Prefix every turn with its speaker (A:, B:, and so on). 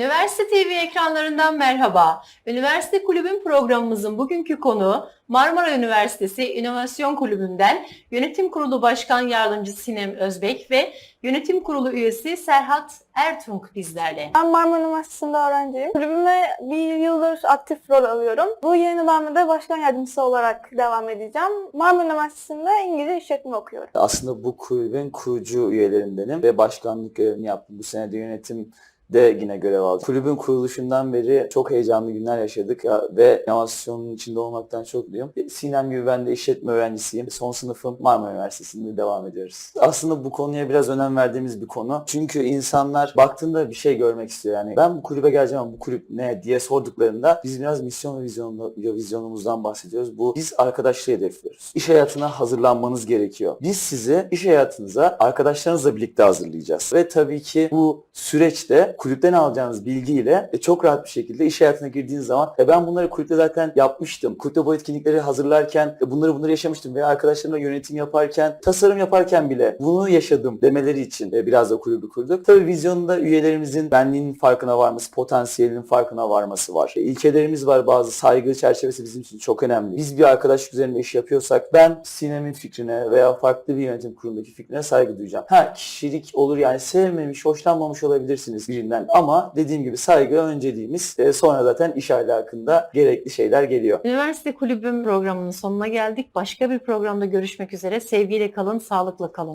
A: Üniversite TV ekranlarından merhaba. Üniversite Kulübün programımızın bugünkü konuğu Marmara Üniversitesi İnovasyon Kulübü'nden Yönetim Kurulu Başkan Yardımcısı Sinem Özbek ve Yönetim Kurulu üyesi Serhat Ertung bizlerle.
B: Ben Marmara Üniversitesi'nde öğrenciyim. Kulübüme bir yıldır aktif rol alıyorum. Bu yeni dönemde başkan yardımcısı olarak devam edeceğim. Marmara Üniversitesi'nde İngilizce işletme okuyorum.
C: Aslında bu kulübün kurucu üyelerindenim ve başkanlık görevini yaptım. Bu sene de yönetim de yine görev aldım. Kulübün kuruluşundan beri çok heyecanlı günler yaşadık ya ve inovasyonun içinde olmaktan çok mutluyum. Sinem gibi ben de işletme öğrencisiyim. Son sınıfım Marmara Üniversitesi'nde devam ediyoruz. Aslında bu konuya biraz önem verdiğimiz bir konu. Çünkü insanlar baktığında bir şey görmek istiyor. Yani ben bu kulübe geleceğim ama bu kulüp ne diye sorduklarında biz biraz misyon ve vizyonlu, vizyonumuzdan bahsediyoruz. Bu biz arkadaşlığı hedefliyoruz. İş hayatına hazırlanmanız gerekiyor. Biz sizi iş hayatınıza arkadaşlarınızla birlikte hazırlayacağız. Ve tabii ki bu süreçte kulüpten alacağınız bilgiyle e, çok rahat bir şekilde iş hayatına girdiğiniz zaman e, ben bunları kulüpte zaten yapmıştım. Kulüpte bu etkinlikleri hazırlarken e, bunları bunları yaşamıştım veya arkadaşlarımla yönetim yaparken, tasarım yaparken bile bunu yaşadım demeleri için e, biraz da kulübü kurduk. Tabii vizyonunda üyelerimizin benliğinin farkına varması, potansiyelinin farkına varması var. E, ilkelerimiz var bazı saygı çerçevesi bizim için çok önemli. Biz bir arkadaşlık üzerinde iş yapıyorsak ben Sinem'in fikrine veya farklı bir yönetim kurulundaki fikrine saygı duyacağım. Ha kişilik olur yani sevmemiş, hoşlanmamış olabilirsiniz birinden ama dediğim gibi saygı önceliğimiz. E, sonra zaten iş ahlakında gerekli şeyler geliyor.
A: Üniversite Kulübüm programının sonuna geldik. Başka bir programda görüşmek üzere. Sevgiyle kalın, sağlıkla kalın.